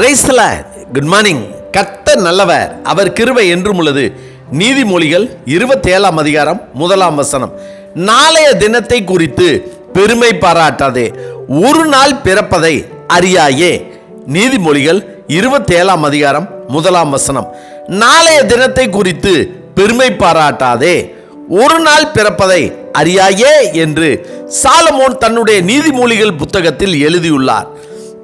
பிரைஸ்ல good morning கத்த நல்லவர். அவர் கிருவை என்றும் உள்ளது. நீதிமொழிகள் இருபத்தேழாம் அதிகாரம் முதலாம் வசனம். நாளைய தினத்தை குறித்து பெருமை பாராட்டாதே. ஒரு நாள் பிறப்பதை அறியாயே. நீதிமொழிகள் இருபத்தேழாம் அதிகாரம் முதலாம் வசனம். நாளைய தினத்தை குறித்து பெருமை பாராட்டாதே. ஒரு நாள் பிறப்பதை அறியாயே என்று சாலமோன் தன்னுடைய நீதிமொழிகள் புத்தகத்தில் எழுதியுள்ளார்.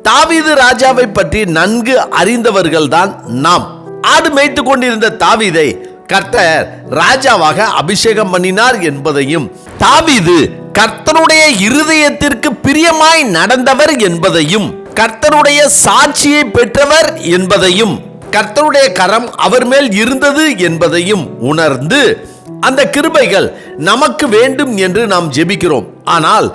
தாவீது ராஜாவை பற்றி நன்கு அறிந்தவர்கள்தான் நாம். ஆடு மேய்த்து கொண்டிருந்த தாவீதை கர்த்தர் ராஜாவாக அபிஷேகம் பண்ணினார் என்பதையும் தாவீது கர்த்தருடைய இருதயத்திற்கு பிரியமாய் நடந்தவர் என்பதையும் கர்த்தருடைய சாட்சியை பெற்றவர் என்பதையும் கர்த்தருடைய கரம் அவர் மேல் இருந்தது என்பதையும் உணர்ந்து அந்த கிருபைகள் நமக்கு வேண்டும் என்று நாம் ஜெபிக்கிறோம். ஆனால்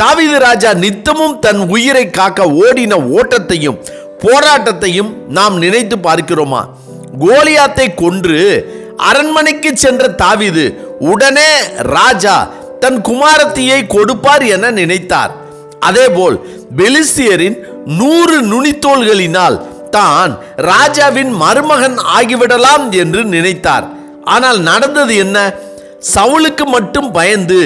தாவீது ராஜா நித்தமும் தன் உயிரை காக்க ஓடின ஓட்டத்தையும் போராட்டத்தையும் நாம் நினைத்து பார்க்கிறோமா? கோலியாத்தை கொன்று அரண்மனைக்கு சென்ற தாவிது உடனே ராஜா தன் குமாரத்தியை கொடுப்பார் என நினைத்தார். அதேபோல் பெலிஸ்தியரின் நூறு நுனித்தோள்களினால் தான் ராஜாவின் மருமகன் ஆகிவிடலாம் என்று நினைத்தார். ஆனால் நடந்தது என்ன? சவுலுக்கு மட்டும் பயந்து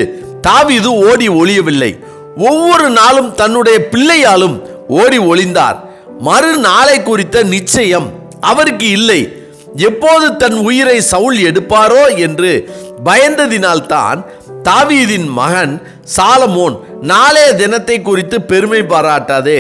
தாவிது ஓடி ஒளியவில்லை. ஒவ்வொரு நாளும் தன்னுடைய பிள்ளையாலும் ஓடி ஒளிந்தார். மறுநாளை குறித்த நிச்சயம் அவருக்கு இல்லை. எப்போது தன் உயிரை சவுல் எடுப்பாரோ என்று பயந்ததினால்தான் தாவீதின் மகன் சாலமோன் நாளைய தினத்தை குறித்து பெருமை பாராட்டாதே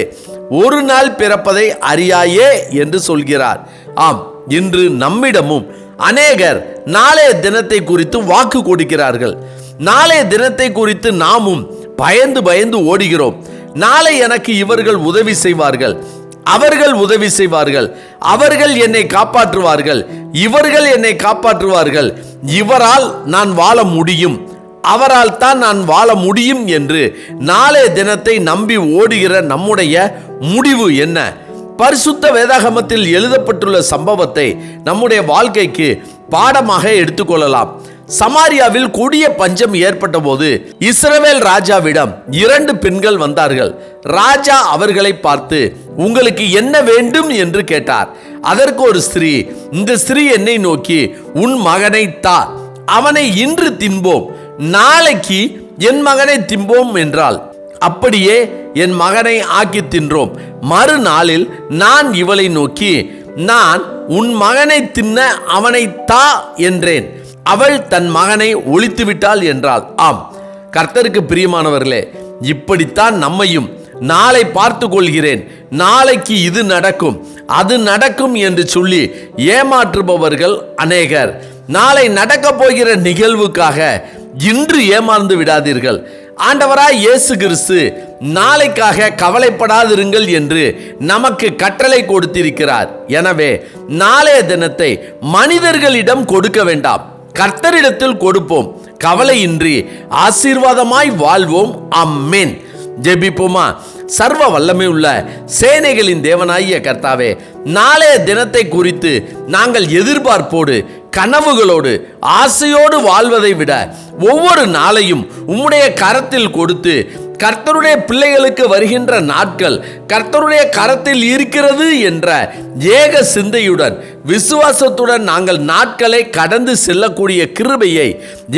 ஒரு நாள் பிறப்பதை அறியாயே என்று சொல்கிறார். ஆம் இன்று நம்மிடமும் அநேகர் நாளைய தினத்தை குறித்து வாக்கு கொடுக்கிறார்கள். நாளைய தினத்தை குறித்து நாமும் பயந்து பயந்து ஓடுகிறோம். நாளை எனக்கு இவர்கள் உதவி செய்வார்கள். அவர்கள் உதவி செய்வார்கள். அவர்கள் என்னை காப்பாற்றுவார்கள். இவர்கள் என்னை காப்பாற்றுவார்கள். இவரால் நான் வாழ முடியும். அவரால் தான் நான் வாழ முடியும் என்று நாளைய தினத்தை நம்பி ஓடுகிற நம்முடைய முடிவு என்ன? பரிசுத்த வேதாகமத்தில் எழுதப்பட்டுள்ள சம்பவத்தை நம்முடைய வாழ்க்கைக்கு பாடமாக எடுத்துக்கொள்ளலாம். சமாரியாவில் கொடிய பஞ்சம் ஏற்பட்ட போது இஸ்ரவேல் ராஜாவிடம் இரண்டு பெண்கள் வந்தார்கள். ராஜா அவர்களை பார்த்து உங்களுக்கு என்ன வேண்டும்? என்று கேட்டார். அதற்கு ஒரு ஸ்திரீ இந்த ஸ்திரீ என்னை நோக்கி உன் மகனை தா அவனை இன்று தின்போம் நாளைக்கு என் மகனை தின்போம் என்றாள். அப்படியே என் மகனை ஆக்கி தின்றோம். மறுநாளில் நான் இவளை நோக்கி நான் உன் மகனை தின்ன அவனை தா என்றேன். அவள் தன் மகனை ஒழித்து விட்டாள் என்றாள். ஆம் கர்த்தருக்கு பிரியமானவர்களே இப்படித்தான் நம்மையும் நாளை பார்த்து கொள்கிறேன் நாளைக்கு இது நடக்கும். அது நடக்கும் என்று சொல்லி ஏமாற்றுபவர்கள் அநேகர். நாளை நடக்கப் போகிற நிகழ்வுக்காக இன்று ஏமாந்து விடாதீர்கள். ஆண்டவராய் இயேசு கிறிஸ்து நாளைக்காக கவலைப்படாதிருங்கள் என்று நமக்கு கட்டளை கொடுத்திருக்கிறார். எனவே நாளைய தினத்தை மனிதர்களிடம் கொடுக்க வேண்டாம். கர்த்தரிடத்தில் கொடுப்போம். கவலையின்றி ஆசீர்வாதமாய் வாழ்வோம். அம்மேன் ஜெபிப்போமா? சர்வ வல்லமை உள்ள சேனைகளின் தேவனாகிய கர்த்தாவே நாளைய தினத்தை குறித்து நாங்கள் எதிர்பார்ப்போடு கனவுகளோடு ஆசையோடு வாழ்வதை விட ஒவ்வொரு நாளையும் உம்முடைய கரத்தில் கொடுத்து கர்த்தருடைய பிள்ளைகளுக்கு வருகின்ற நாட்கள் கர்த்தருடைய கரத்தில் இருக்கிறது என்ற ஏக சிந்தையுடன் விசுவாசத்துடன் நாங்கள் நாட்களை கடந்து செல்லக்கூடிய கிருபையை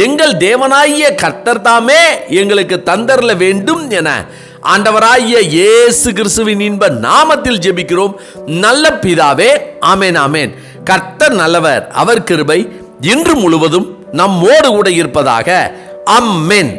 எங்கள் தேவனாகிய கர்த்தர் தாமே எங்களுக்கு தந்தரல வேண்டும் என ஆண்டவராகிய இயேசு கிறிஸ்துவின் இன்ப நாமத்தில் ஜெபிக்கிறோம். நல்ல பிதாவே ஆமேன் ஆமேன். கர்த்தர் நல்லவர் அவர் கிருபை இன்று முழுவதும் நம்மோடு கூட இருப்பதாக. அம்மேன்